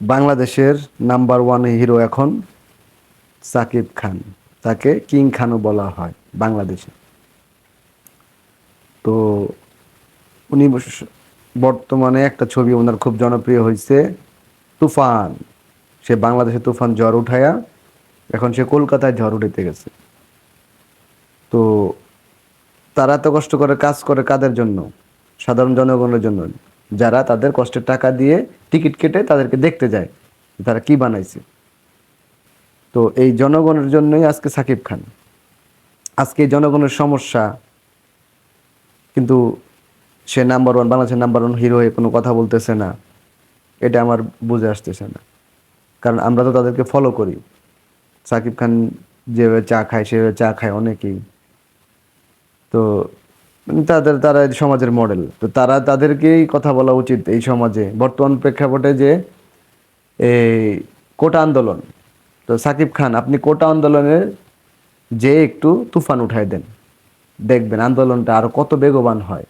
বাংলাদেশের number one hero এখন সাকিব খান। তাকে কিং খানও বলা হয় বাংলাদেশে। তো উনি বর্তমানে একটা ছবি ওনার খুব জনপ্রিয় হয়েছে তুফান। সে বাংলাদেশে তুফান ঝড় উঠায়া এখন সে কলকাতায় ঝড় উঠাইতে গেছে। তো তারা এত কষ্ট করে কাজ করে কাদের জন্য? সাধারণ জনগণের জন্য। যারা তাদের কষ্টের টাকা দিয়ে টিকিট কেটে তাদেরকে দেখতে যায় তারা কি বানাইছে। তো এই জনগণের জন্যই আজকে সাকিব খান। আজকে জনগণের সমস্যা, কিন্তু সে নাম্বার ওয়ান বাংলাদেশের নাম্বার ওয়ান হিরো হয়ে কোনো কথা বলতেছে না। এটা আমার বুঝে আসতেছে না। কারণ আমরা তো তাদেরকে ফলো করি। সাকিব খান যেভাবে চা খায়, সেভাবে চা খায় অনেকেই। তো তাদের, তারা সমাজের মডেল তো তারা তাদেরকেই কথা বলা উচিত এই সমাজে। বর্তমান প্রেক্ষাপটে যে এই কোটা আন্দোলন। তো সাকিব খান, আপনি কোটা আন্দোলনের যে একটু তুফান উঠায় দেন। দেখবেন আন্দোলনটা আরও কত বেগবান হয়।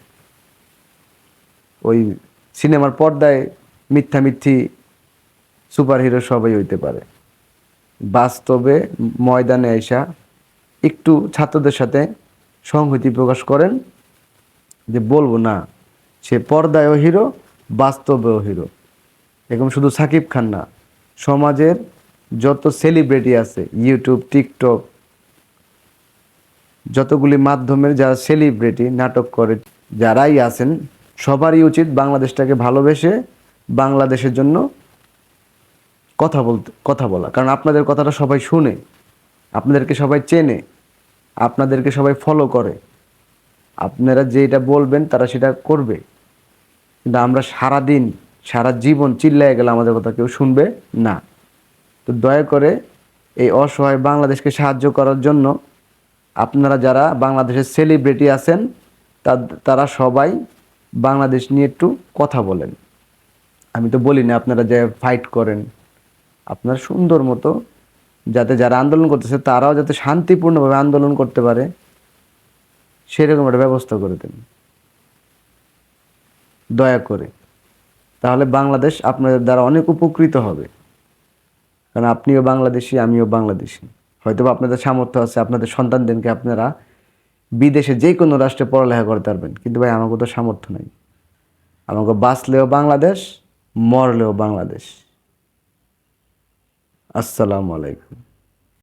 ওই সিনেমার পর্দায় মিথ্যা মিথ্যি সুপারহিরো সবাই হইতে পারে। বাস্তবে ময়দানে আইসা একটু ছাত্রদের সাথে সংহতি প্রকাশ করেন। যে বলব না, সে পর্দায়ও হিরো, বাস্তবেও হিরো। এরকম শুধু সাকিব খান না, সমাজের যত সেলিব্রিটি আছে ইউটিউব টিকটক যতগুলি মাধ্যমের যারা সেলিব্রিটি নাটক করে, যারাই আছেন, সবারই উচিত বাংলাদেশটাকে ভালোবেসে বাংলাদেশের জন্য কথা বলতে, কথা বলা। কারণ আপনাদের কথাটা সবাই শুনে, আপনাদেরকে সবাই চেনে, আপনাদেরকে সবাই ফলো করে। আপনারা যেটা বলবেন, তারা সেটা করবে। কিন্তু আমরা সারা দিন সারা জীবন চিল্লায় গেলে আমাদের কথা কেউ শুনবে না। তো দয়া করে এই অসহায় বাংলাদেশকে সাহায্য করার জন্য আপনারা যারা বাংলাদেশের সেলিব্রিটি আছেন তারা সবাই বাংলাদেশ নিয়ে একটু কথা বলেন। আমি তো বলি না আপনারা যে ফাইট করেন। আপনারা সুন্দর মতো যাতে যারা আন্দোলন করতেছে, তারাও যাতে শান্তিপূর্ণভাবে আন্দোলন করতে পারে। সেরকম একটা ব্যবস্থা করে দেন। দয়া করে। তাহলে বাংলাদেশ আপনাদের দ্বারা অনেক উপকৃত হবে। কারণ আপনিও বাংলাদেশি, আমিও বাংলাদেশি। হয়তো আপনাদের সামর্থ্য আছে, আপনাদের সন্তানদেরকে আপনারা বিদেশে যে কোনো রাষ্ট্রে পড়ালেখা করতে পারবেন। কিন্তু ভাই, আমাকে তো সামর্থ্য নাই। আমাকে বাঁচলেও বাংলাদেশ, মরলেও বাংলাদেশ। আসসালামু আলাইকুম।